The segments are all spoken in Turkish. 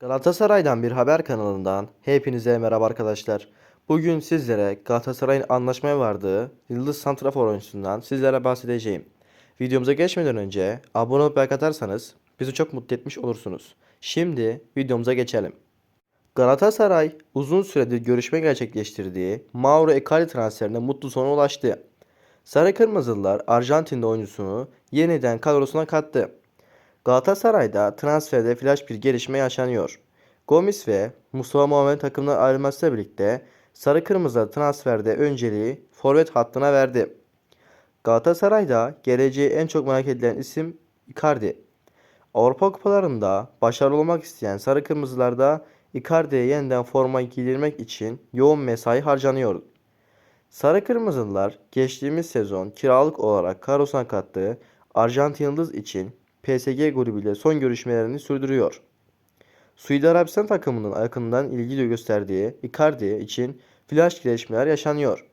Galatasaray'dan bir haber kanalından hepinize merhaba arkadaşlar. Bugün sizlere Galatasaray'ın anlaşmaya vardığı Yıldız Santrafor oyuncusundan sizlere bahsedeceğim. Videomuza geçmeden önce abone olup like atarsanız bizi çok mutlu etmiş olursunuz. Şimdi videomuza geçelim. Galatasaray uzun süredir görüşme gerçekleştirdiği Mauro Icardi transferine mutlu sona ulaştı. Sarı Kırmızılılar Arjantinli oyuncusunu yeniden kadrosuna kattı. Galatasaray'da transferde flash bir gelişme yaşanıyor. Gomis ve Mustafa Muhammed takımdan ayrılmasıyla birlikte Sarı Kırmızılar transferde önceliği forvet hattına verdi. Galatasaray'da geleceği en çok merak edilen isim Icardi. Avrupa kupalarında başarılı olmak isteyen Sarı Kırmızılarda Icardi'ye yeniden forma giydirmek için yoğun mesai harcanıyor. Sarı Kırmızılılar geçtiğimiz sezon kiralık olarak kadrosuna kattığı Arjantin Yıldız için PSG grubuyla son görüşmelerini sürdürüyor. Suudi Arabistan takımının yakından ilgi gösterdiği Icardi için flash gelişmeler yaşanıyor.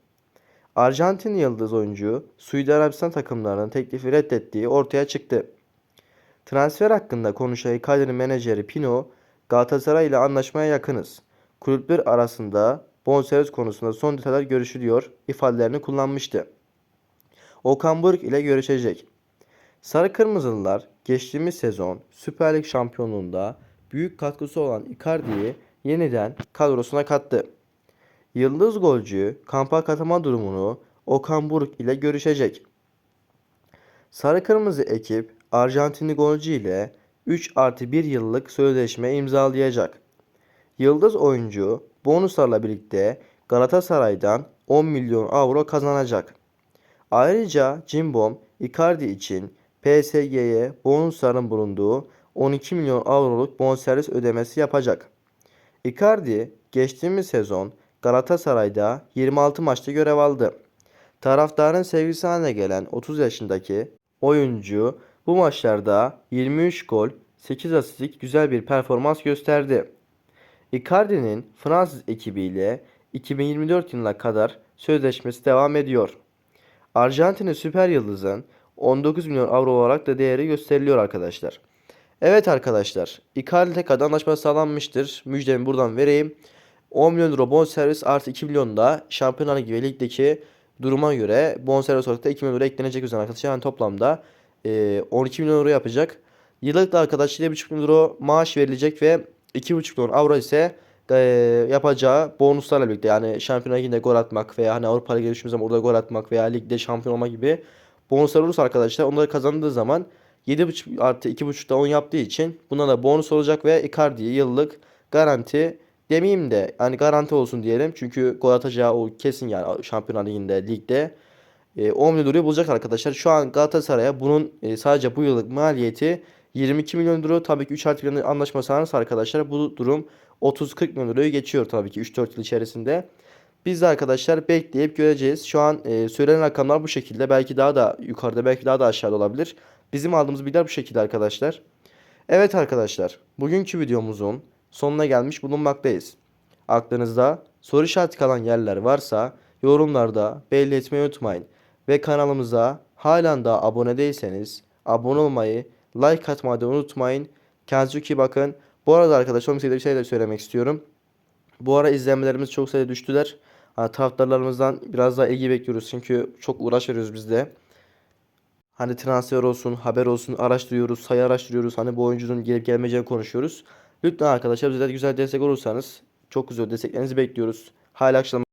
Arjantin Yıldız oyuncu Suudi Arabistan takımlarının teklifi reddettiği ortaya çıktı. Transfer hakkında konuşan Icardi'nin menajeri Pino, Galatasaray ile anlaşmaya yakınız. Kulüpler arasında bonservis konusunda son detaylar görüşülüyor ifadelerini kullanmıştı. Okan Buruk ile görüşecek. Sarı Kırmızılılar geçtiğimiz sezon Süper Lig şampiyonluğunda büyük katkısı olan Icardi'yi yeniden kadrosuna kattı. Yıldız golcü kampa katılma durumunu Okan Buruk ile görüşecek. Sarı Kırmızı ekip Arjantinli golcü ile 3 artı 1 yıllık sözleşme imzalayacak. Yıldız oyuncu bonuslarla birlikte Galatasaray'dan 10 milyon avro kazanacak. Ayrıca Cimbom Icardi için PSG'ye bonusların bulunduğu 12 milyon avroluk bonservis ödemesi yapacak. Icardi geçtiğimiz sezon Galatasaray'da 26 maçta görev aldı. Taraftarın sevgisi haline gelen 30 yaşındaki oyuncu bu maçlarda 23 gol, 8 asistlik güzel bir performans gösterdi. Icardi'nin Fransız ekibiyle 2024 yılına kadar sözleşmesi devam ediyor. Arjantin'in süper yıldızın 19 milyon avro olarak da değeri gösteriliyor arkadaşlar. Evet arkadaşlar, Icardi tekrardan anlaşma sağlanmıştır. Müjdemi buradan vereyim. 10 milyon euro bonservis artı 2 milyon da Şampiyonlar Ligi ve Lig'deki duruma göre bonservis olarak da 2 milyon euro eklenecek üzerine arkadaşlar. Yani toplamda e, 12 milyon euro yapacak. Yıllık da arkadaşlar 7,5 milyon euro maaş verilecek ve 2,5 milyon avro ise e, yapacağı bonuslarla birlikte yani Şampiyonlar Ligi'nde gol atmak veya hani Avrupa Ligi'ne düştüğümüz zaman orada gol atmak veya ligde şampiyon olma gibi bonuslar olursa arkadaşlar onları kazandığı zaman 7.5 artı 2.5 da 10 yaptığı için buna da bonus olacak ve Icardi'ye yıllık garanti demeyeyim de yani garanti olsun diyelim. Çünkü gol atacağı o kesin yani Şampiyonlar Ligi'nde ligde e, 10 milyon euroyu bulacak arkadaşlar. Şu an Galatasaray'a bunun e, sadece bu yıllık maliyeti 22 milyon euro. Tabii ki 3 artı 1'in anlaşma sağlanırsa arkadaşlar bu durum 30-40 milyon euroyu geçiyor tabii ki 3-4 yıl içerisinde. Biz de arkadaşlar bekleyip göreceğiz. Şu an e, söylenen rakamlar bu şekilde. Belki daha da yukarıda belki daha da aşağıda olabilir. Bizim aldığımız bilgiler bu şekilde arkadaşlar. Evet arkadaşlar bugünkü videomuzun sonuna gelmiş bulunmaktayız. Aklınızda soru işareti kalan yerler varsa yorumlarda belli etmeyi unutmayın. Ve kanalımıza halen daha abone değilseniz abone olmayı, like atmayı unutmayın. Kendinize iyi bakın. Bu arada arkadaşlar bir şey de söylemek istiyorum. Bu ara izlenmelerimiz çok sayıda düştüler. Hani taraftarlarımızdan biraz daha ilgi bekliyoruz. Çünkü çok uğraş veriyoruz biz de. Hani transfer olsun, haber olsun araştırıyoruz, sayı araştırıyoruz. Hani bu oyuncunun gelip gelmeyeceğini konuşuyoruz. Lütfen arkadaşlar bize de güzel destek olursanız çok güzel desteklerinizi bekliyoruz. Hayırlı akşamlar.